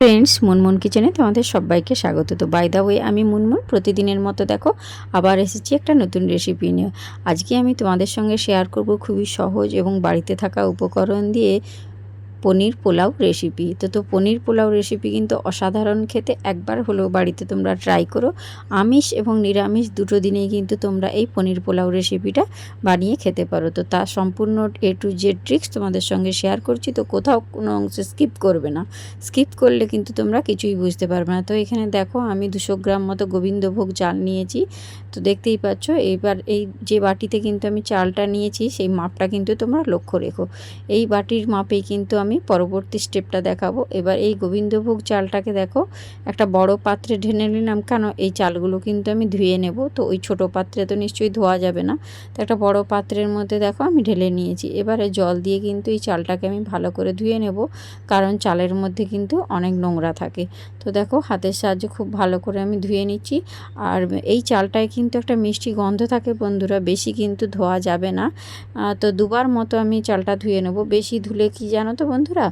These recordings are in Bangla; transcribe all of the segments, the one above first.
ফ্রেন্ডস মুনমুন কিচেনে তোমাদের সবাইকে স্বাগত। তো বাই দা ওয়ে আমি মুনমুন। প্রতিদিনের মতো দেখো, আবার এসেছি একটা নতুন রেসিপি নিয়ে। আজকে আমি তোমাদের সঙ্গে শেয়ার করব খুবই সহজ এবং বাড়িতে থাকা উপকরণ দিয়ে পনির পোলাও রেসিপি তো তো পনির পোলাও রেসিপি কিন্তু অসাধারণ খেতে। একবার হলেও বাড়িতে তোমরা ট্রাই করো। আমিষ এবং নিরামিষ দুটো দিনেই কিন্তু তোমরা এই পনির পোলাও রেসিপিটা বানিয়ে খেতে পারো। তো, তা সম্পূর্ণ এ টু জেড ট্রিক্স তোমাদের সঙ্গে শেয়ার করছি। তো, কোথাও কোনো অংশে স্কিপ করবে না। স্কিপ করলে কিন্তু তোমরা কিছুই বুঝতে পারবে না। তো, এখানে দেখো আমি দুশো গ্রাম মতো গোবিন্দভোগ চাল নিয়েছি। তো, দেখতেই পাচ্ছ, এইবার এই যে বাটিতে কিন্তু আমি চালটা নিয়েছি, সেই মাপটা কিন্তু তোমরা লক্ষ্য রেখো। এই বাটির মাপেই কিন্তু আমি পরবর্তী স্টেপটা দেখাবো। এবার এই গোবিন্দভোগ চালটাকে দেখো, একটা বড় পাত্রে ঢেনে নিলাম। কেন? এই চালগুলো কিন্তু আমি ধুয়ে নেব। তো ওই ছোট পাত্রে তো নিশ্চয়ই ধোয়া যাবে না। তো একটা বড় পাত্রের মধ্যে দেখো, আমি ঢেলে নিয়েছি। এবারে জল দিয়ে কিন্তু এই চালটাকে আমি ভালো করে ধুয়ে নেব। কারণ চালের মধ্যে কিন্তু অনেক নোংরা থাকে। তো দেখো, হাতের সাহায্যে খুব ভালো করে আমি ধুয়ে নিচ্ছি। আর এই চালটায় কিন্তু একটা মিষ্টি গন্ধ থাকে বন্ধুরা, বেশি কিন্তু ধোয়া যাবে না। তো দুবার মতো আমি চালটা ধুয়ে নেব। বেশি ধুলে কি জানো তো বন্ধুরা,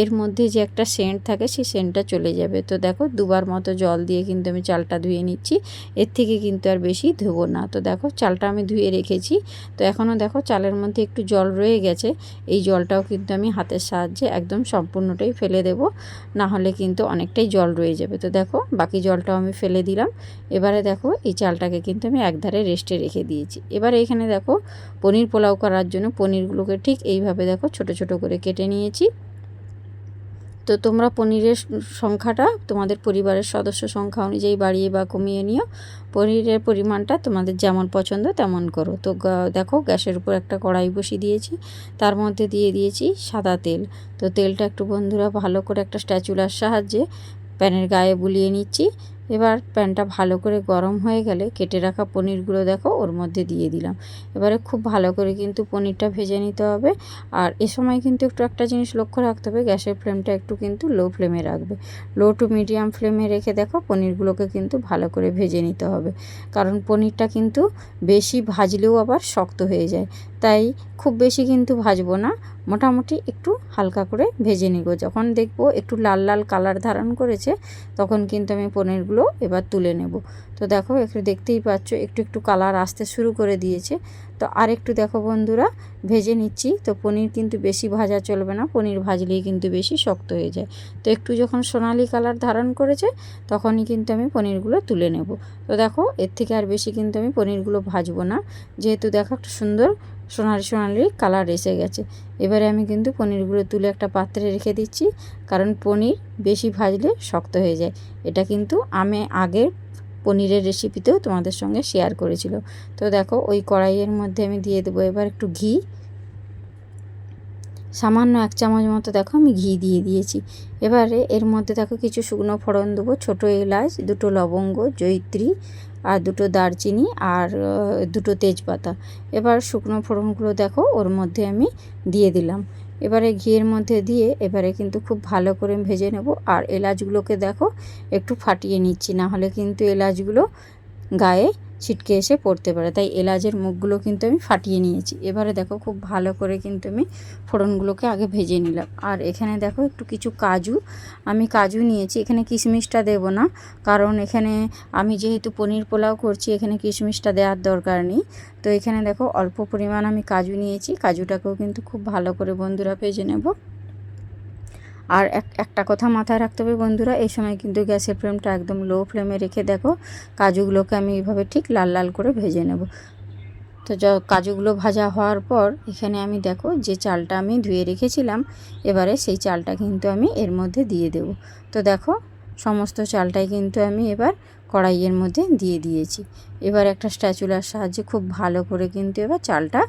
এর মধ্যে যে একটা সেন্ট থাকে সেই সেন্টটা চলে যাবে। তো দেখো, দুবার মতো জল দিয়ে কিন্তু আমি চালটা ধুয়ে নিচ্ছি। এর থেকে কিন্তু আর বেশি ধোবো না। তো দেখো, চালটা আমি ধুয়ে রেখেছি। তো এখনও দেখো, চালের মধ্যে একটু জল রয়ে গেছে। এই জলটাও কিন্তু আমি হাতের সাহায্যে একদম সম্পূর্ণটাই ফেলে দেব। না হলে কিন্তু অনেকটাই জল রয়ে যাবে। তো দেখো, বাকি জলটাও আমি ফেলে দিলাম। এবারে দেখো, এই চালটাকে কিন্তু আমি একধারে রেস্টে রেখে দিয়েছি। এবারে এখানে দেখো, পনির পোলাও করার জন্য পনিরগুলোকে ঠিক এইভাবে দেখো, ছোট ছোট করে কেটে নিয়েছি। তো তোমরা পনিরের সংখ্যাটা তোমাদের পরিবারের সদস্য সংখ্যা অনুযায়ী বাড়িয়ে বা কমিয়ে নিও। পনিরের পরিমাণটা তোমাদের যেমন পছন্দ তেমন করো। তো দেখো গ্যাসের উপর একটা কড়াই বসিয়ে দিয়েছি। তার মধ্যে দিয়ে দিয়েছি সাদা তেল। তো তেলটা একটু বন্ধুরা ভালো করে একটা স্ট্যাচুলার সাহায্যে প্যানের গায়ে বুলিয়ে নিচ্ছি। এবার প্যানটা ভালো করে গরম হয়ে গেলে কেটে রাখা পনিরগুলো দেখো ওর মধ্যে দিয়ে দিলাম। এবারে খুব ভালো করে কিন্তু পনিরটা ভেজে নিতে হবে। আর এ সময় কিন্তু একটু একটা জিনিস লক্ষ্য রাখতে হবে, গ্যাসের ফ্লেমটা একটু কিন্তু লো ফ্লেমে রাখবে। লো টু মিডিয়াম ফ্লেমে রেখে দেখো পনিরগুলোকে কিন্তু ভালো করে ভেজে নিতে হবে। কারণ পনিরটা কিন্তু বেশি ভাজলেও আবার শক্ত হয়ে যায়। তাই খুব বেশি কিন্তু ভাজবো না। মোটামুটি একটু হালকা করে ভেজে নিব। যখন দেখব একটু লাল লাল কালার ধারণ করেছে, তখন কিন্তু আমি পনিরগুলো এবার তুলে নেব। তো দেখো একটু দেখতেই পাচ্ছ, একটু একটু কালার আসতে শুরু করে দিয়েছে। তো আর একটু দেখো বন্ধুরা, ভেজে নিচ্ছি। তো পনির কিন্তু বেশি ভাজা চলবে না, পনির ভাজলেই কিন্তু বেশি শক্ত হয়ে যায়। তো একটু যখন সোনালি কালার ধারণ করেছে, তখনই কিন্তু আমি পনিরগুলো তুলে নেব। তো দেখো, এর থেকে আর বেশি কিন্তু আমি পনিরগুলো ভাজবো না। যেহেতু দেখো একটা সুন্দর সোনালি সোনালি কালার এসে গেছে। এবারে আমি কিন্তু পনিরগুলো তুলে একটা পাত্রে রেখে দিচ্ছি, কারণ পনির বেশি ভাজলে শক্ত হয়ে যায়। এটা কিন্তু আমি আগের পনিরের রেসিপিতেও তোমাদের সঙ্গে শেয়ার করেছিল। তো দেখো, ওই কড়াইয়ের মধ্যে আমি দিয়ে দেবো এবার একটু ঘি। সামান্য এক চামচ মতো দেখো, আমি ঘি দিয়ে দিয়েছি। এবারে এর মধ্যে দেখো, কিছু শুকনো ফোড়ন দেবো, ছোটো এলাচ, দুটো লবঙ্গ জৈত্রী আর দুটো দারচিনি আর দুটো তেজপাতা। এবার শুকনো ফোড়নগুলো দেখো, ওর মধ্যে আমি দিয়ে দিলাম। এবারে ঘিয়ের মধ্যে দিয়ে এবারে কিন্তু খুব ভালো করে ভেজে নেব। আর এলাচগুলোকে দেখো, একটু ফাটিয়ে নিচ্ছি না হলে কিন্তু এলাচগুলো গায়ে ছিটকে এসে পড়তে পারে। তাই এলাচের মুখগুলো কিন্তু আমি ফাটিয়ে নিয়েছি। এবারে দেখো খুব ভালো করে কিন্তু আমি ফোড়নগুলোকে আগে ভেজে নিলাম। আর এখানে দেখো একটু কিছু কাজু। আমি কাজু নিয়েছি। এখানে কিশমিশটা দেব না। কারণ এখানে আমি যেহেতু পনির পোলাও করছি, এখানে কিশমিশটা দেওয়ার দরকার নেই। তো এখানে দেখো অল্প পরিমাণ আমি কাজু নিয়েছি। কাজুটাকেও কিন্তু খুব ভালো করে বন্ধুরা ভেজে নেব। আর এক, একটা কথা মাথায় রাখতে হবে বন্ধুরা, এই সময় কিন্তু গ্যাসের ফ্লেমটা একদম লো ফ্লেমে রেখে দেখো, কাজুগুলোকে আমি এইভাবে ঠিক লাল লাল করে ভেজে নেব। তো কাজুগুলো ভাজা হওয়ার পর এখানে আমি দেখো যে চালটা আমি ধুয়ে রেখেছিলাম, এবারে সেই চালটা কিন্তু আমি এর মধ্যে দিয়ে দেব। তো দেখো, সমস্ত চালটাই কিন্তু আমি এবার কড়াইয়ের মধ্যে দিয়ে দিয়েছি। এবার একটা স্ট্যাচুলার সাহায্যে খুব ভালো করে কিন্তু এবার চালটা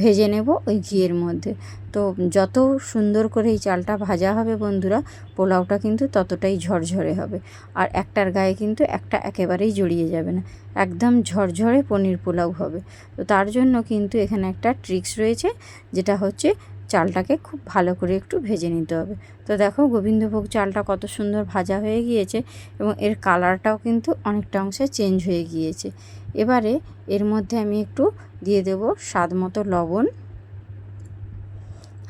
ভেজে নেব ওই ঘিয়ের মধ্যে। তো যত সুন্দর করে এই চালটা ভাজা হবে বন্ধুরা, পোলাওটা কিন্তু ততটাই ঝরঝরে হবে। আর একটার গায়ে কিন্তু একটা একেবারেই জড়িয়ে যাবে না। একদম ঝরঝরে পনির পোলাও হবে। তো তার জন্য কিন্তু এখানে একটা ট্রিক্স রয়েছে, যেটা হচ্ছে চালটাকে খুব ভালো করে একটু ভেজে নিতে হবে। তো দেখো গোবিন্দভোগ চালটা কত সুন্দর ভাজা হয়ে গিয়েছে এবং এর কালারটাও কিন্তু অনেকটা অংশে চেঞ্জ হয়ে গিয়েছে। এবারে এর মধ্যে আমি একটু দিয়ে দেব স্বাদ মতো লবণ।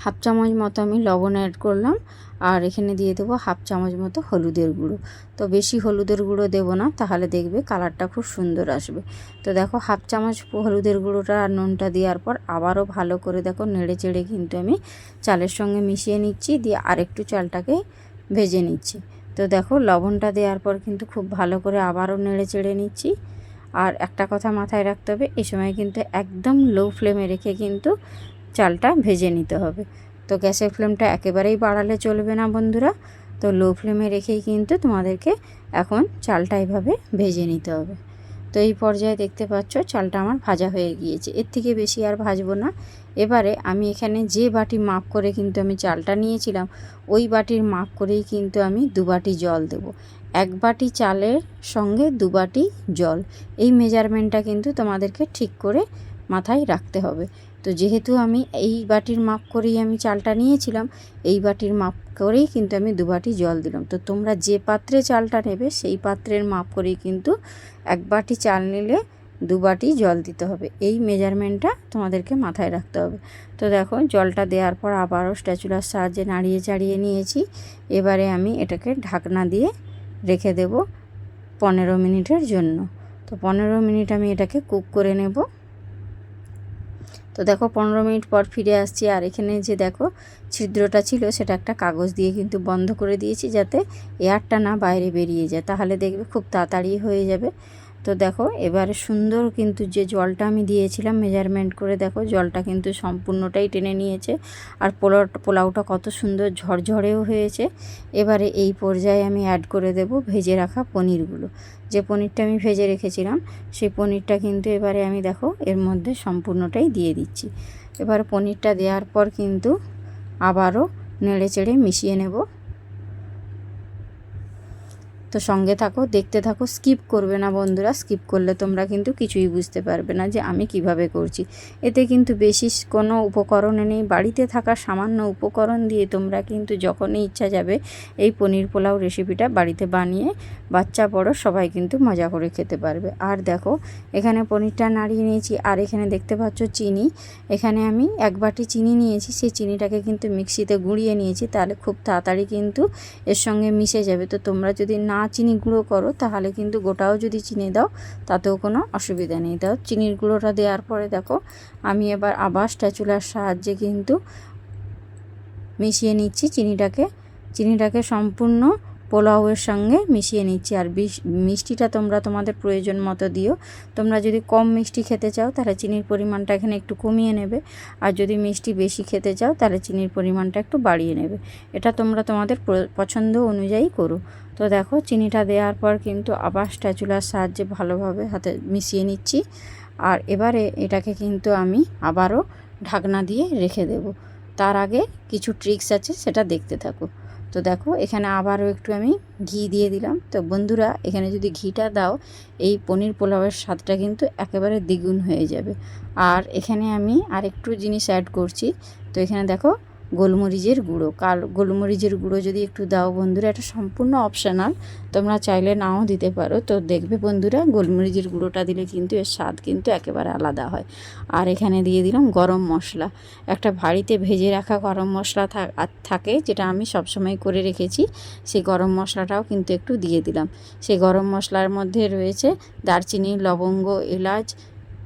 হাফ চামচ মতো আমি লবণ অ্যাড করলাম। আর এখানে দিয়ে দেবো হাফ চামচ মতো হলুদের গুঁড়ো। তো বেশি হলুদের গুঁড়ো দেবো না, তাহলে দেখবে কালারটা খুব সুন্দর আসবে। তো দেখো হাফ চামচ হলুদের গুঁড়োটা আর নুনটা দেওয়ার পর আবারও ভালো করে দেখো নেড়ে চেড়ে কিন্তু আমি চালের সঙ্গে মিশিয়ে নিচ্ছি, দিয়ে আরেকটু চালটাকে ভেজে নিচ্ছি। তো দেখো লবণটা দেওয়ার পর কিন্তু খুব ভালো করে আবারও নেড়ে চেড়ে নিচ্ছি। আর একটা কথা মাথায় রাখতে হবে এই সময় কিন্তু একদম লো ফ্লেমে রেখে কিন্তু চালটা ভেজে নিতে হবে। তো গ্যাসের ফ্লেমটা একেবারেই বাড়ালে চলবে না বন্ধুরা। তো লো ফ্লেমে রেখেই কিন্তু তোমাদেরকে এখন চালটা এভাবে ভেজে নিতে হবে। তো এই পর্যায়ে দেখতে পাচ্ছ চালটা আমার ভাজা হয়ে গিয়েছে। এর থেকে বেশি আর ভাজবো না। এবারে আমি এখানে যে বাটি মাপ করে কিন্তু আমি চালটা নিয়েছিলাম, ওই বাটির মাপ করেই কিন্তু আমি দু বাটি জল দেব। এক বাটি চালের সঙ্গে দু বাটি জল। এই মেজারমেন্টটা কিন্তু তোমাদেরকে ঠিক করে মাথায় রাখতে হবে। তো যেহেতু আমি এই বাটির মাপ করেই আমি চালটা নিয়েছিলাম, এই বাটির মাপ করেই কিন্তু আমি দু বাটি জল দিলাম। তো তোমরা যে পাত্রে চালটা নেবে, সেই পাত্রের মাপ করেই কিন্তু এক বাটি চাল নিলে দু বাটি জল দিতে হবে। এই মেজারমেন্টটা তোমাদেরকে মাথায় রাখতে হবে। তো দেখো, জলটা দেওয়ার পর আবারও স্ট্যাচুলার সাহায্যে নাড়িয়ে চাড়িয়ে নিয়েছি। এবারে আমি এটাকে ঢাকনা দিয়ে রেখে দেব পনেরো মিনিটের জন্য। তো পনেরো মিনিট আমি এটাকে কুক করে নেব। তো দেখো পনেরো মিনিট পর ফিরে আসছি। আর এখানে যে দেখো ছিদ্রটা ছিল, সেটা একটা কাগজ দিয়ে কিন্তু বন্ধ করে দিয়েছি যাতে এয়ারটা না বাইরে বেরিয়ে যায়। তাহলে দেখবে খুব তাড়াতাড়ি হয়ে যাবে। তো দেখো, এবারে সুন্দর কিন্তু যে জলটা আমি দিয়েছিলাম মেজারমেন্ট করে, দেখো জলটা কিন্তু সম্পূর্ণটাই টেনে নিয়েছে। আর পোলাও, পোলাওটা কত সুন্দর ঝরঝরেও হয়েছে। এবারে এই পর্যায়ে আমি অ্যাড করে দেব ভেজে রাখা পনিরগুলো। যে পনিরটা আমি ভেজে রেখেছিলাম, সেই পনিরটা কিন্তু এবারে আমি দেখো এর মধ্যে সম্পূর্ণটাই দিয়ে দিচ্ছি। এবার পনিরটা দেওয়ার পর কিন্তু আবারও নেড়ে চেড়ে মিশিয়ে নেব। তো সঙ্গে থাকো, দেখতে থাকো স্কিপ করবে না বন্ধুরা স্কিপ করলে তোমরা কিন্তু কিছুই বুঝতে পারবে না যে আমি কীভাবে করছি। এতে কিন্তু বেশি কোনো উপকরণ নেই, বাড়িতে থাকা সামান্য উপকরণ দিয়ে তোমরা কিন্তু যখনই ইচ্ছা যাবে, এই পনির পোলাও রেসিপিটা বাড়িতে বানিয়ে বাচ্চা, বড় সবাই কিন্তু মজা করে খেতে পারবে। আর দেখো, এখানে পনিরটা নাড়িয়ে নিয়েছি, আর এখানে দেখতে পাচ্ছ চিনি। এখানে আমি এক বাটি চিনি নিয়েছি, সেই চিনিটাকে কিন্তু মিক্সিতে গুঁড়িয়ে নিয়েছি, তাহলে খুব তাড়াতাড়ি কিন্তু এর সঙ্গে মিশে যাবে। তো তোমরা যদি না চিনি গুঁড়ো করো, তাহলে কিন্তু গোটাও যদি চিনি দাও, তাতেও কোনো অসুবিধা নেই। দাও, চিনির গুঁড়োটা দেওয়ার পরে দেখো, আমি এবার আবার স্ট্যাচুলার সাহায্যে কিন্তু মিশিয়ে নিচ্ছি চিনিটাকে। চিনিটাকে সম্পূর্ণ পোলাওয়ের সঙ্গে মিশিয়ে নিচ্ছি। আর মিষ্টিটা তোমরা তোমাদের প্রয়োজন মতো দিও। তোমরা যদি কম মিষ্টি খেতে চাও, তাহলে চিনির পরিমাণটা এখানে একটু কমিয়ে নেবে। আর যদি মিষ্টি বেশি খেতে চাও, তাহলে চিনির পরিমাণটা একটু বাড়িয়ে নেবে। এটা তোমরা তোমাদের পছন্দ অনুযায়ী করো। তো দেখো, চিনিটা দেওয়ার পর কিন্তু আবার স্ট্যাচুলার সাহায্যে ভালোভাবে হাতে মিশিয়ে নিচ্ছি। আর এবারে এটাকে কিন্তু আমি আবারও ঢাকনা দিয়ে রেখে দেব। তার আগে কিছু ট্রিক্স আছে, সেটা দেখতে থাকো। তো দেখো, এখানে আবারও একটু আমি ঘি দিয়ে দিলাম। তো বন্ধুরা, এখানে যদি ঘিটা দাও, এই পনির পোলাওয়ের স্বাদটা কিন্তু একেবারে দ্বিগুণ হয়ে যাবে। আর এখানে আমি আরেকটু জিনিস অ্যাড করছি। তো এখানে দেখো গোলমরিচের গুঁড়ো। কাল গোলমরিচের গুঁড়ো যদি একটু দাও বন্ধুরা, এটা সম্পূর্ণ অপশানাল তোমরা চাইলে নাও দিতে পারো। তো দেখবে বন্ধুরা, গোলমরিচের গুঁড়োটা দিলে কিন্তু এর স্বাদ কিন্তু একেবারে আলাদা হয়। আর এখানে দিয়ে দিলাম গরম মশলা। একটা ভাড়িতে ভেজে রাখা গরম মশলা থাকে, যেটা আমি সবসময় করে রেখেছি, সেই গরম মশলাটাও কিন্তু একটু দিয়ে দিলাম। সেই গরম মশলার মধ্যে রয়েছে দারচিনি, লবঙ্গ, এলাচ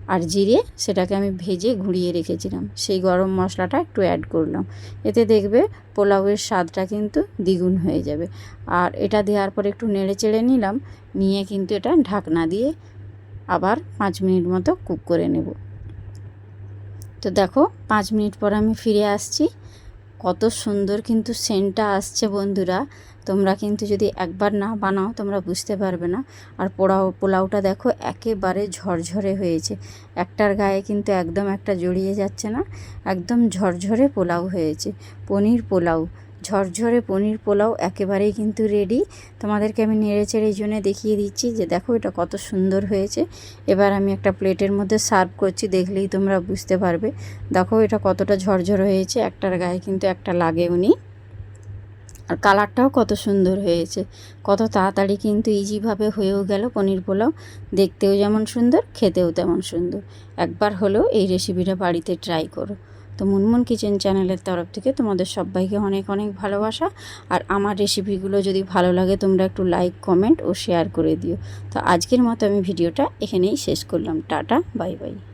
আর জিরে সেটাকে আমি ভেজে ঘুরিয়ে রেখেছিলাম। সেই গরম মশলাটা একটু অ্যাড করলাম। এতে দেখবে পোলাওয়ের স্বাদটা কিন্তু দ্বিগুণ হয়ে যাবে। আর এটা দেওয়ার পর একটু নেড়ে চেড়ে নিলাম। নিয়ে কিন্তু এটা ঢাকনা দিয়ে আবার পাঁচ মিনিট মতো কুক করে নেব। তো দেখো, পাঁচ মিনিট পর আমি ফিরে আসছি। কত সুন্দর কিন্তু সেন্টটা আসছে বন্ধুরা। তোমরা কিন্তু যদি একবার না বানাও, তোমরা বুঝতে পারবে না। আর পোড়াও, পোলাওটা দেখো একেবারে ঝরঝরে হয়েছে। একটার গায়ে কিন্তু একদম একটা জড়িয়ে যাচ্ছে না, একদম ঝরঝরে পোলাও হয়েছে। পনির পোলাও, ঝরঝরে পনির পোলাও একেবারেই কিন্তু রেডি তোমাদেরকে আমি নেড়ে চেড়ে এই জন্যে দেখিয়ে দিচ্ছি যে দেখো এটা কত সুন্দর হয়েছে। এবার আমি একটা প্লেটের মধ্যে সার্ভ করছি, দেখলেই তোমরা বুঝতে পারবে। দেখো এটা কতটা ঝরঝর হয়েছে, একটার গায়ে কিন্তু একটা লাগে উনি আর কালারটাও কত সুন্দর হয়েছে। কত তাড়াতাড়ি কিন্তু ইজিভাবে হয়েও গেল পনির পোলাও। দেখতেও যেমন সুন্দর, খেতেও তেমন সুন্দর। একবার হলেও এই রেসিপিটা বাড়িতে ট্রাই করো। তো মুনমুন কিচেন চ্যানেলের তরফ থেকে তোমাদের সবাইকে অনেক অনেক ভালোবাসা। আর আমার রেসিপিগুলো যদি ভালো লাগে, তোমরা একটু লাইক, কমেন্ট ও শেয়ার করে দিও। তো আজকের মতো আমি ভিডিওটা এখানেই শেষ করলাম। Tata, bye bye.